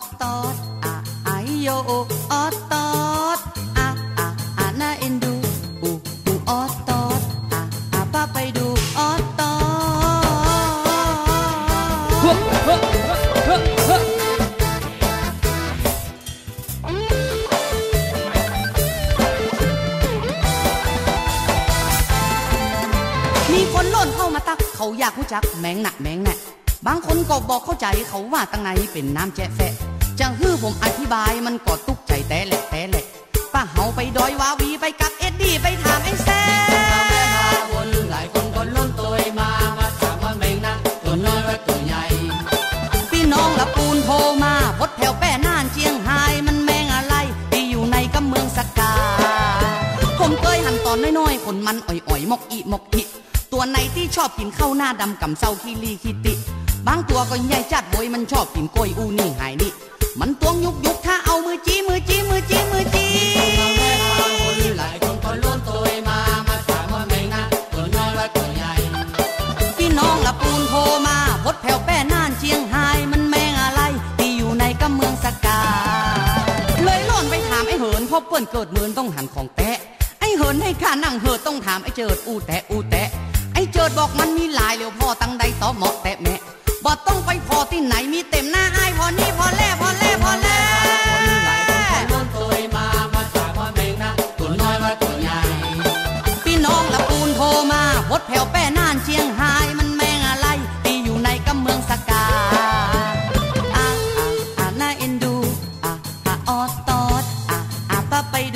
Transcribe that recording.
ดตอดอะไอโยออดตอดอะอะอะน่าเอ็นดูอูอูออตอดอะอะป้าไปดูออตอดมีคนล่นเข้ามาตัก เขาอยากรู้จักแมงหนักแมงแหนะบางคนก็บอกเข้าใจเขาว่าตั้งในเป็นน้ำแจ๊ะแฟะ จะฮื้อผมอธิบายมันก็ตุกใจแต่แหละแต่แหละป้าเฮาไปดอยวาวีไปกับเอ็ดดี้ไปถามไอ้แซ่วนหลายคนก็ล้นตัวมามาถามว่าแมงนะตัวน้อยว่าตัวใหญ่พี่น้องละปูนโทรมาพดแถวแป้น่านเชียงไฮมันแมงอะไรที่อยู่ในกำเมืองสกา ผมเคยหันตอนน้อยๆคนมันอ่อยๆมกอีมกอิตัวไหนที่ชอบกินข้าวหน้าดำกำเศร้าขี้ลีขี้ติบางตัวก็ใหญ่จัดโวยมันชอบกินกล้วยอูนี่หายนี่ มันตวงยุกยุกถ้าเอามือจี้มือจี้มือจี้มือจี้วนหลายคนก็ล้นตัวมามาถามว่าแมงนะตัวน้อยว่าตัวใหญ่พี่น้องละปูนโทรมาพดแถวแป้น่านเชียงไฮมันแมงอะไร ที่อยู่ในกำเมืองสกา เลยล่อนไปถามไอ้เหินพราะเปิ้นเกิดเมือนต้องหันของแตะไอ้เหินให้ข้านั่งเหิดต้องถามไอ้เจิดอูแตะอูแตะไอ้เจิดบอกมันมีหลายเร็วพ่อตั้งใดต่อเหมาะแตะแม่บ่ต้องไปพอที่ไหนมีเต็ม แถวแป้น่านเชียงหายมันแมงอะไรตีอยู่ในกำเมืองสกาอ่าอ่าอาน่าเอ็นดูอ่าอ่าออตอดอ่าอ่าป้าไปด